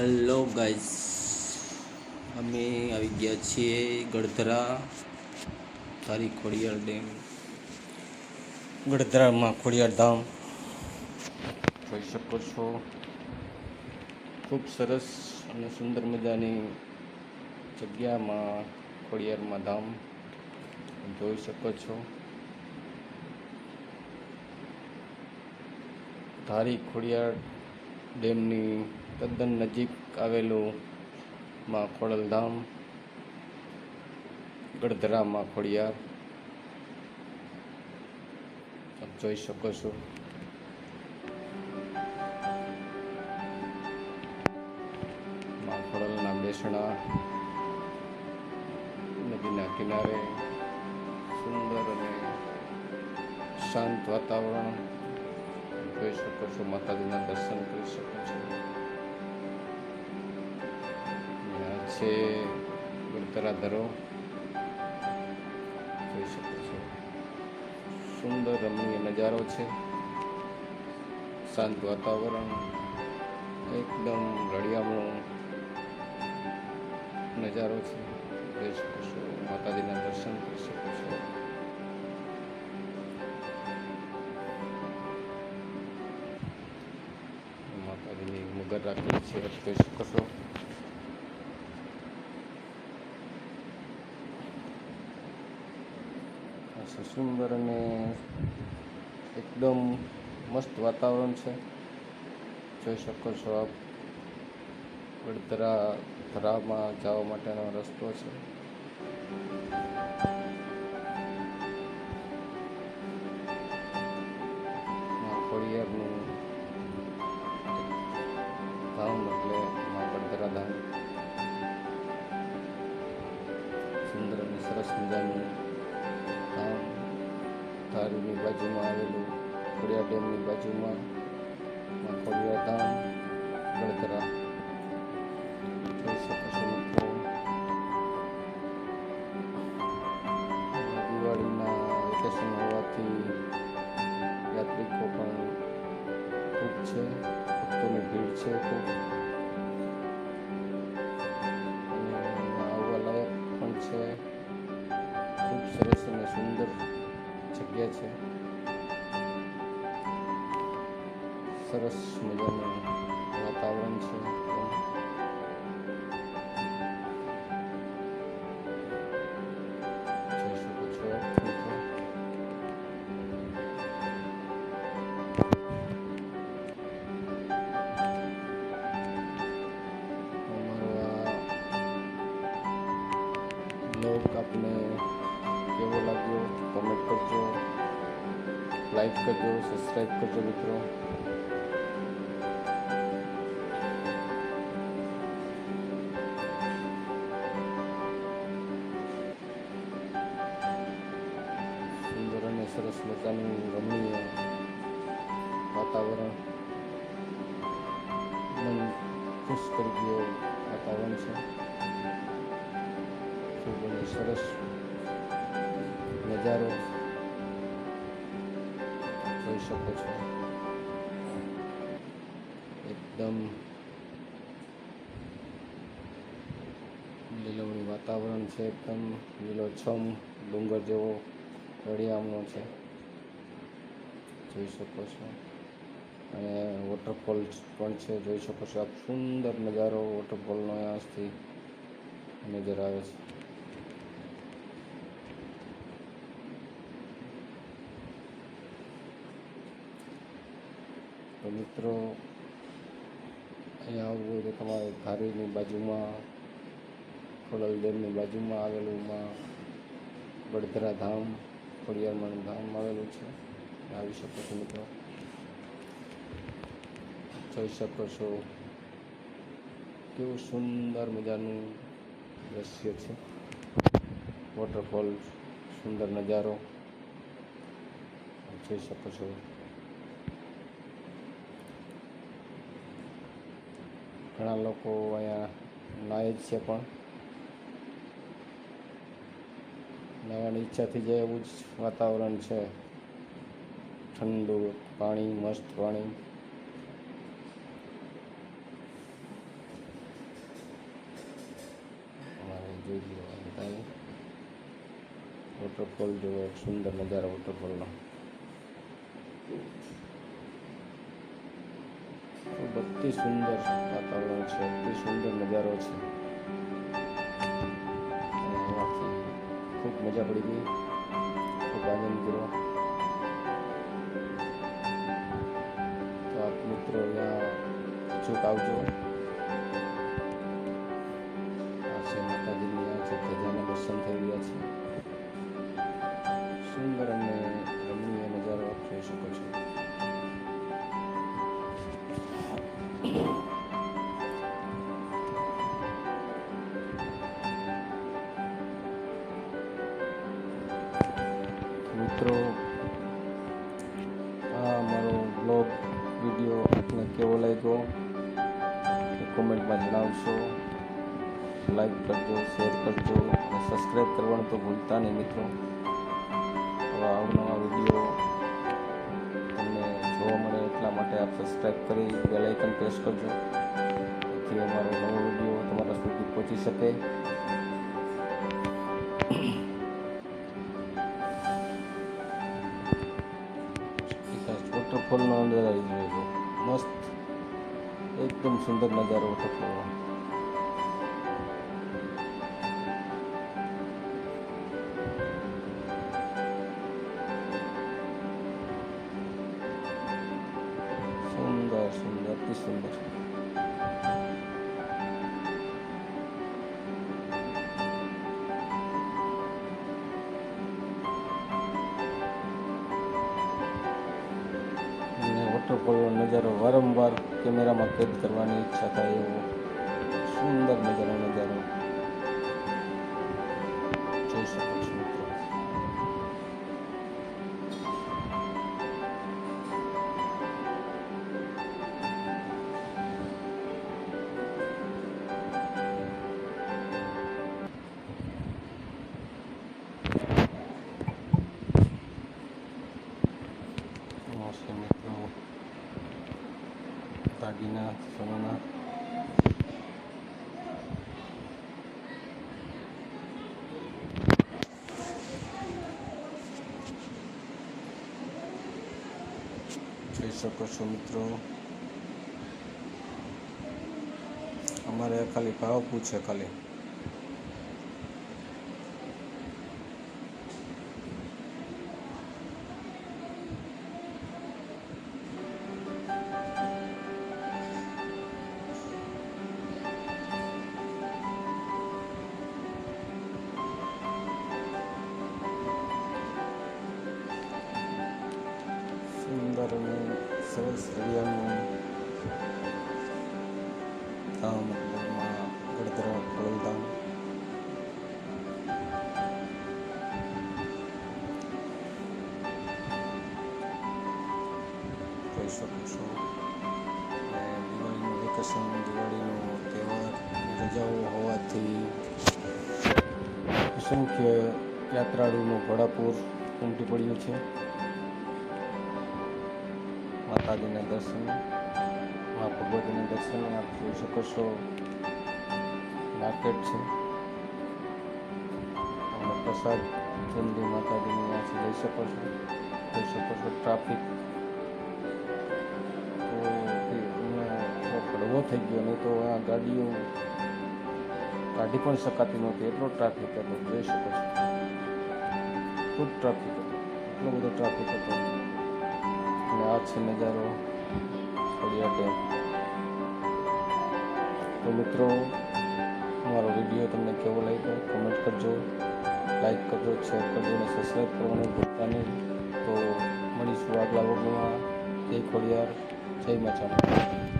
Hello guys અમે આવી ગયા છીએ ગળધરા તારી ખોડિયાર ડેમ. ગળધરામાં ખોડિયાર ધામ. જોઈ શકો છો. ખૂબ સરસ અને સુંદર મજાની જગ્યામાં ખોડિયારમાં ધામ. જોઈ શકો છો. ધારી ખોડિયાર ડેમની તદ્દન નજીક આવેલું માં ખોડલધામ ગળધરામાં ખોડિયાર આપ જોઈ શકો છો. માં ખોડલના બેસણા નદીના કિનારે સુંદર અને શાંત વાતાવરણ. જોઈ શકો છો, માતાજીના દર્શન કરી શકો છો. છે ધરો. જોઈ શકો છો. સુંદર રમણીય નજારો છે. શાંત વાતાવરણ, એકદમ રળિયામણો નજારો છે. જોઈ શકો છો, માતાજીના દર્શન કરી શકો છો. માતાજીની મુગર રાખેલી છે જોઈ શકો છો આ છે સુંદર અને એકદમ મસ્ત વાતાવરણ છે. જોઈ શકો છો આપ. વડોદરા ધરામાં જવા માટેનો રસ્તો છે. ખોડિયારનું ધામ એટલે મા સુંદર અને સરસ મજાનું ધારીની બાજુમાં આવેલું ખોડિયા ડેમની બાજુમાં ખોડિયા ધામ વડોદરા દિવાળીના વેકેશન હોવાથી યાત્રિકો પણ ખૂબ છે, ભક્તોની ભીડ છે ખૂબ. જગ્યા છે. સરસ મજાનું વાતાવરણ છે. જોઈ શકો છો અમારો આ બ્લોગ આપને કેવો લાગ્યો? કમેન્ટ કરજો. લાઈક કરજો સબસ્ક્રાઈબ કરજો મિત્રો. સુંદર અને સરસ મજાનું રમણીય વાતાવરણ. મન ખુશ કરી ગયો વાતાવરણ છે. ખૂબ સરસ નજારો જોઈ શકો છો. એકદમ લીલવણી વાતાવરણ છે, એકદમ લીલોછમ ડુંગર જેવો રળિયામણો છે. જોઈ શકો છો. અને વોટરફોલ પણ છે, જોઈ શકો છો. આપ સુંદર નજારો વોટરફોલનો અહીંયાથી નજર આવે છે. તો મિત્રો, અહીંયા આવવું હોય તો તમારે ધારીની બાજુમાં, ખોડલ ડેમની બાજુમાં આવેલું માં ધામ ખોડિયારમાં ધામ આવેલું છે. આવી શકો છો મિત્રો. જોઈ શકો છો કેવું સુંદર મજાનું દ્રશ્ય છે. વોટરફોલ સુંદર નજારો. જોઈ શકો છો. ઘણા લોકો અહીંયા લાય જ છે પણ. નાવાની ઈચ્છાથી જાય એવું જ વાતાવરણ છે. ઠંડુ, પાણી, મસ્ત પાણી. જોઈ લો બતાવી વોટરફોલ જેવો એક સુંદર નજારો વોટરફોલનો અતિ સુંદર વાતાવરણ છે અતિ સુંદર નજારો છે. ખૂબ મજા પડી ગઈ. ખૂબ આનંદ કર્યો તો આપ મિત્રો અહીંયા અચૂક આવજો. લાગ્યો એ કોમેન્ટમાં જણાવશો લાઈક કરજો શેર કરજો અને સબસ્ક્રાઈબ કરવાનું તો ભૂલતા નહીં મિત્રો આવા અવનવા વીડિયો તમને જોવા મળે એટલા માટે આપ સબસ્ક્રાઈબ કરી બેલ આઇકન પ્રેસ કરજો જેથી અમારો નવો વીડિયો તમારા સુધી પહોંચી શકે વોટરફોલનો અંદર આવી એકદમ સુંદર નજારો વોટરફોલનો સુંદર વોટરફોલનો નજારો વારંવાર કેમેરામાં કેદ કરવાની ઈચ્છા થાય એવો સુંદર મજાનો નજારો. જોઈ શકો છો મિત્રો. છે મિત્રો દાગીના સોનાના જોઈ શકો છો મિત્રો અમારે ખાલી સરસ હરિયાળનું ધામ મતલબમાં ગળધરા ખોડલધામ કહી શકું છું. દિવાળીનું વેકેશન દિવાળીનો તહેવાર, રજાઓ હોવાથી અસંખ્ય યાત્રાળુનો ઘોડાપુર ઉમટી પડ્યું છે. માતાજીના દર્શન, મા ભગવતીના દર્શન આપ જોઈ શકો છો. માર્કેટ છે. અને પ્રસાદ ચંદી માતાજીની ત્યાંથી લઈ શકો છો. જોઈ શકો છો ટ્રાફિક હળવો થઈ ગયો, નહીં તો આ ગાડીઓ કાઢી પણ શકાતી નહોતી. એટલો ટ્રાફિક હતો, જોઈ શકો છો. ખૂબ ટ્રાફિક હતો. એટલો બધો ટ્રાફિક હતો. અને આ છે નજારો ખોડિયા ડેમ તો મિત્રો, મારો વીડિયો તમને કેવો લાગ્યો? કોમેન્ટ કરજો લાઈક કરજો શેર કરજો અને સબસ્ક્રાઈબ કરવાનું ભૂલતા નહીં. તો મળીશું આગલા વગમાં જય ખોડિયાર, જય માચામાં